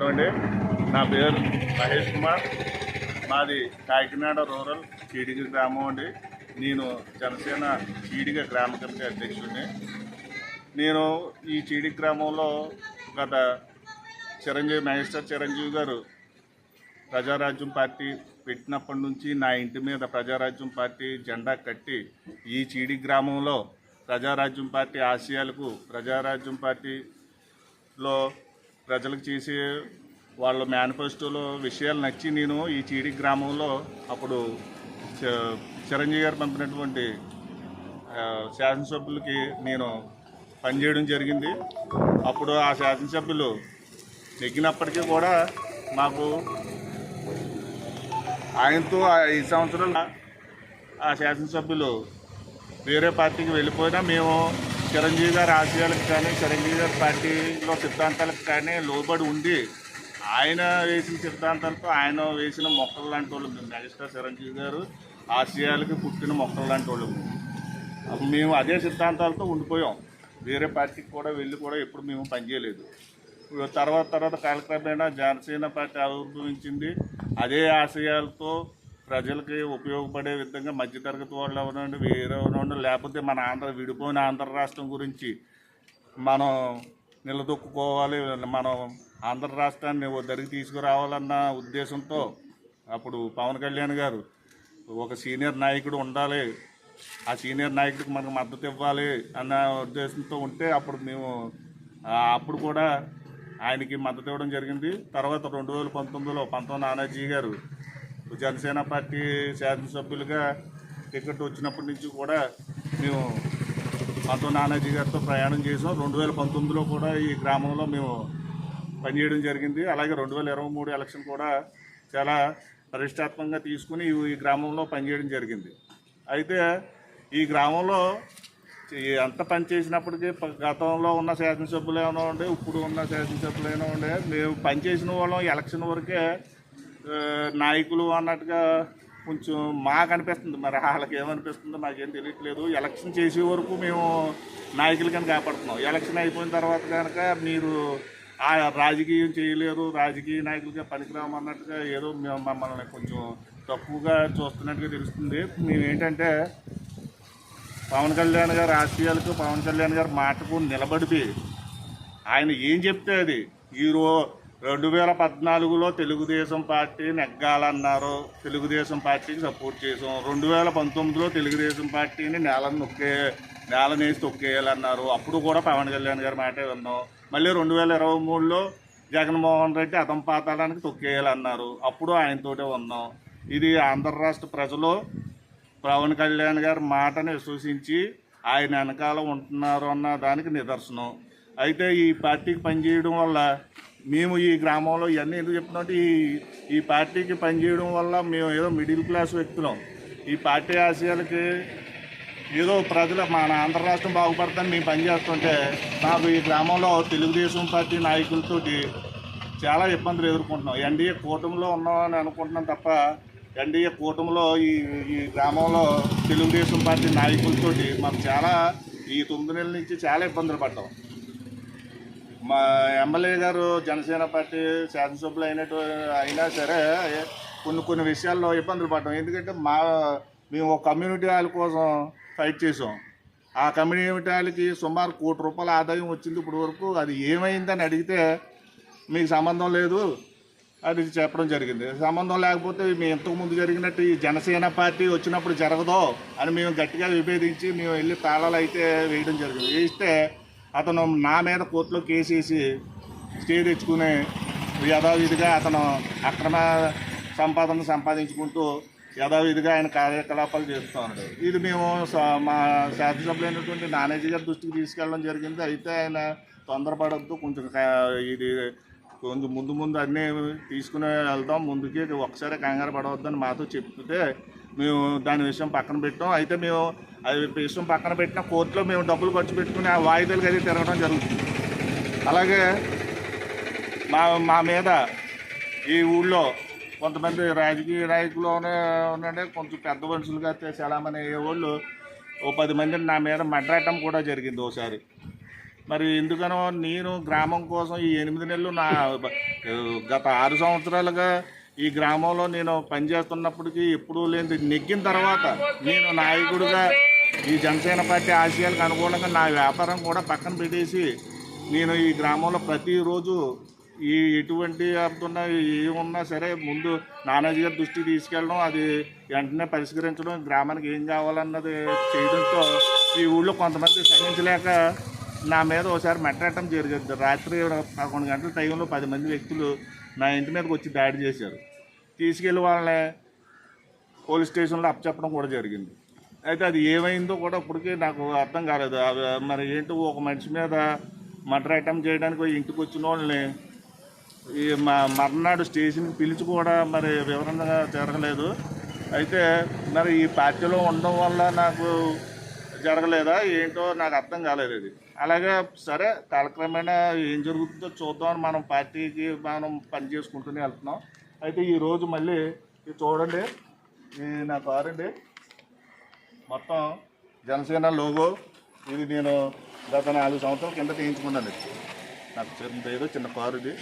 నమస్కారం అండి. నా పేరు మహేష్ కుమార్. మాది కాకినాడ రూరల్ చీడిగ గ్రామం అండి. నేను జనసేన చీడిగ గ్రామ కమిటీ అధ్యక్షుడిని. నేను ఈ చీడి గ్రామంలో గత చిరంజీవి మేజిస్టర్ చిరంజీవి గారు ప్రజారాజ్యం పార్టీ పెట్టినప్పటి నుంచి నా ఇంటి మీద ప్రజారాజ్యం పార్టీ జెండా కట్టి ఈ చీడి గ్రామంలో ప్రజారాజ్యం పార్టీ ఆశయాలకు ప్రజారాజ్యం పార్టీలో ప్రజలకు చేసే వాళ్ళ మేనిఫెస్టోలో విషయాలు నచ్చి నేను ఈ చీడి గ్రామంలో అప్పుడు చ- చిరంజీవి గారు పంపినటువంటి శాసనసభ్యులకి నేను పనిచేయడం జరిగింది. అప్పుడు ఆ శాసనసభ్యులు నెగ్గినప్పటికీ కూడా మాకు ఆయనతో ఈ సంవత్సరం ఆ శాసనసభ్యులు వేరే పార్టీకి వెళ్ళిపోయినా మేము చిరంజీవి గారి ఆశయాలకు కానీ చిరంజీవి గారి పార్టీలో సిద్ధాంతాలకు కానీ లోబడి ఉండి ఆయన వేసిన సిద్ధాంతాలతో ఆయన వేసిన మొక్కలు లాంటి వాళ్ళు మెగాస్టార్ చిరంజీవి గారు ఆశయాలకి పుట్టిన మొక్కలు లాంటి వాళ్ళు అప్పుడు మేము అదే సిద్ధాంతాలతో ఉండిపోయాం. వేరే పార్టీకి కూడా వెళ్ళి కూడా ఎప్పుడు మేము పనిచేయలేదు తర్వాత తర్వాత కాలక్రమేణా జనసేన పార్టీ ఆవిర్భవించింది. అదే ఆశయాలతో ప్రజలకి ఉపయోగపడే విధంగా మధ్యతరగతి వాళ్ళు అవనండి వేరే అవనండి లేకపోతే మన ఆంధ్ర విడిపోయిన ఆంధ్ర రాష్ట్రం గురించి మనం నిలదొక్కుకోవాలి మనం ఆంధ్ర రాష్ట్రాన్ని ఓ దరికి తీసుకురావాలన్న ఉద్దేశంతో అప్పుడు పవన్ కళ్యాణ్ గారు ఒక సీనియర్ నాయకుడు ఉండాలి ఆ సీనియర్ నాయకుడికి మనకు మద్దతు ఇవ్వాలి అన్న ఉద్దేశంతో ఉంటే అప్పుడు మేము అప్పుడు కూడా ఆయనకి మద్దతు ఇవ్వడం జరిగింది. తర్వాత రెండు వేల పంతొమ్మిదిలో పంతొమ్మిది నానాజీ గారు జనసేన పార్టీ శాసనసభ్యులుగా టికెట్ వచ్చినప్పటి నుంచి కూడా మేము పంతొమ్మిది నానాజీ గారితో ప్రయాణం చేసాం రెండు వేల పంతొమ్మిదిలో కూడా ఈ గ్రామంలో మేము పనిచేయడం జరిగింది. అలాగే రెండు వేల ఇరవై మూడు ఎలక్షన్ కూడా చాలా ప్రతిష్టాత్మకంగా తీసుకుని ఈ- గ్రామంలో పనిచేయడం జరిగింది. అయితే ఈ గ్రామంలో ఎంత పని చేసినప్పటికీ గతంలో ఉన్న శాసనసభ్యులైనా ఏమైనా ఉండే ఇప్పుడు ఉన్న శాసనసభ్యులైనా ఏమైనా ఉండే మేము పనిచేసిన వాళ్ళం ఎలక్షన్ వరకే నాయకులు అన్నట్టుగా కొంచెం మాకు అనిపిస్తుంది మరి. వాళ్ళకి ఏమనిపిస్తుందో మాకేం తెలియట్లేదు. ఎలక్షన్ చేసే వరకు మేము నాయకులు కాపాడుతున్నాం. ఎలక్షన్ అయిపోయిన తర్వాత కనుక మీరు ఆ రాజకీయం చేయలేరు రాజకీయ నాయకులుగా పనికిరామన్నట్టుగా ఏదో మేము మమ్మల్ని కొంచెం తక్కువగా చూస్తున్నట్టుగా తెలుస్తుంది. మేమేంటంటే పవన్ కళ్యాణ్ గారి రాజకీయాలకు పవన్ కళ్యాణ్ గారు మాటకు నిలబడితే ఆయన ఏం చెప్తే అది? ఈరో రెండు వేల పద్నాలుగులో తెలుగుదేశం పార్టీ నెగ్గాలన్నారు. తెలుగుదేశం పార్టీకి సపోర్ట్ చేసాం రెండు వేల పంతొమ్మిదిలో తెలుగుదేశం పార్టీని నేల నొక్కే నేలనేసి తొక్కేయాలన్నారు. అప్పుడు కూడా పవన్ కళ్యాణ్ గారి మాటే విన్నాం. మళ్ళీ రెండు వేల ఇరవై మూడులో జగన్మోహన్ రెడ్డి అతం పాతాలానికి తొక్కేయాలన్నారు. అప్పుడు ఆయనతోటే ఉన్నాం. ఇది ఆంధ్ర రాష్ట్ర ప్రజలు పవన్ కళ్యాణ్ గారి మాటను విశ్వసించి ఆయన వెనకాల ఉంటున్నారు అన్న దానికి నిదర్శనం. అయితే ఈ పార్టీకి పనిచేయడం వల్ల మేము ఈ గ్రామంలో ఇవన్నీ ఎందుకు చెప్తున్నామంటే ఈ ఈ పార్టీకి పనిచేయడం వల్ల మేము ఏదో మిడిల్ క్లాస్ వ్యక్తులం. ఈ పార్టీ ఆశయాలకి ఏదో ప్రజలు మన ఆంధ్ర రాష్ట్రం బాగుపడతాను మేము పనిచేస్తుంటే నాకు ఈ గ్రామంలో తెలుగుదేశం పార్టీ నాయకులతోటి చాలా ఇబ్బందులు ఎదుర్కొంటున్నాం. ఎన్డీఏ కూటమిలో ఉన్నామని అనుకుంటున్నాం తప్ప ఎన్డీఏ కూటమిలో ఈ ఈ గ్రామంలో తెలుగుదేశం పార్టీ నాయకులతోటి మనం చాలా ఈ తొమ్మిది నెలల నుంచి చాలా ఇబ్బందులు పడ్డాం. మా ఎమ్మెల్యే గారు జనసేన పార్టీ శాసనసభ్యులు అయినట్టు అయినా సరే కొన్ని కొన్ని విషయాల్లో ఇబ్బందులు పడ్డాం. ఎందుకంటే మా మేము ఒక కమ్యూనిటీ వాళ్ళ కోసం ఫైట్ చేసాం ఆ కమ్యూనిటీ వాళ్ళకి సుమారు కోటి రూపాయల ఆదాయం వచ్చింది ఇప్పుడు వరకు. అది ఏమైందని అడిగితే మీకు సంబంధం లేదు అది చెప్పడం జరిగింది. సంబంధం లేకపోతే మేము ఇంతకుముందు జరిగినట్టు ఈ జనసేన పార్టీ వచ్చినప్పుడు జరగదో అని మేము గట్టిగా విభేదించి మేము వెళ్ళి తాళాలు అయితే వేయడం జరిగింది. వేస్తే అతను నా మీద కోర్టులో కేసు వేసి స్టే తెచ్చుకునే యథావిధిగా అతను అక్రమ సంపాదన సంపాదించుకుంటూ యథావిధిగా ఆయన కార్యకలాపాలు చేస్తూ ఉన్నాడు. ఇది మేము మా శాసనసభ్యులైనటువంటి నానేజీ గారి దృష్టికి తీసుకెళ్ళడం జరిగింది. అయితే ఆయన తొందరపడద్దు. కొంచెం ఇది కొంచెం ముందు ముందు అన్నీ తీసుకుని వెళ్దాం ముందుకి ఒకసారి కంగారు పడవద్దని మాతో చెప్తే మేము దాని విషయం పక్కన పెట్టాం. అయితే మేము అది విషయం పక్కన పెట్టిన కోర్టులో మేము డబ్బులు ఖర్చు పెట్టుకుని ఆ వాయిదాలకు అది తిరగడం జరుగుతుంది. అలాగే మా మా మీద ఈ ఊళ్ళో కొంతమంది రాజకీయ నాయకులునే ఉండండి కొంచెం పెద్ద మనుషులుగా చలామణి అయ్యే వాళ్ళు ఓ పది మందిని నా మీద మడ్రాటం కూడా జరిగింది ఓసారి. మరి ఎందుకనో నేను గ్రామం కోసం ఈ ఎనిమిది నెలలు నా గత ఆరు సంవత్సరాలుగా ఈ గ్రామంలో నేను పనిచేస్తున్నప్పటికీ ఎప్పుడూ లేని నెగ్గిన తర్వాత నేను నాయకుడిగా ఈ జనసేన పార్టీ ఆశయాలకు అనుగుణంగా నా వ్యాపారం కూడా పక్కన పెట్టేసి నేను ఈ గ్రామంలో ప్రతిరోజు ఈ ఎటువంటి అవుతున్నా ఏమున్నా సరే ముందు నానాజీ గారి దృష్టికి తీసుకెళ్ళడం అది వెంటనే పరిష్కరించడం గ్రామానికి ఏం కావాలన్నది చేయడంతో ఈ ఊళ్ళో కొంతమంది సహించలేక నా మీద ఒకసారి మెట్టడం జరిగింది. రాత్రి పదకొండు గంటల టైంలో పది మంది వ్యక్తులు నా ఇంటి మీదకి వచ్చి దాడి చేశారు. తీసుకెళ్ళి వాళ్ళని పోలీస్ స్టేషన్లో అప్పచెప్పడం కూడా జరిగింది. అయితే అది ఏమైందో కూడా ఇప్పటికీ నాకు అర్థం కాలేదు. అది మరి ఏంటో ఒక మనిషి మీద మటర్ అటెంప్ట్ చేయడానికి ఇంటికి వచ్చిన వాళ్ళని ఈ మా మర్నాడు స్టేషన్కి పిలిచి కూడా మరి వివరంగా జరగలేదు. అయితే మరి ఈ పార్టీలో ఉండడం వల్ల నాకు జరగలేదా? ఏంటో నాకు అర్థం కాలేదు ఇది అలాగే సరే కాలక్రమేణా ఏం జరుగుతుందో చూద్దామని మనం పార్టీకి మనం పని చేసుకుంటూనే వెళ్తున్నాం. అయితే ఈరోజు మళ్ళీ ఇది చూడండి ఇది నా కారు అండి. మొత్తం జనసేన లోగో ఇది నేను గత నాలుగు సంవత్సరాల కింద తీయించుకున్నాను. నాకు చిన్న ఏదో చిన్న కారు ఇది.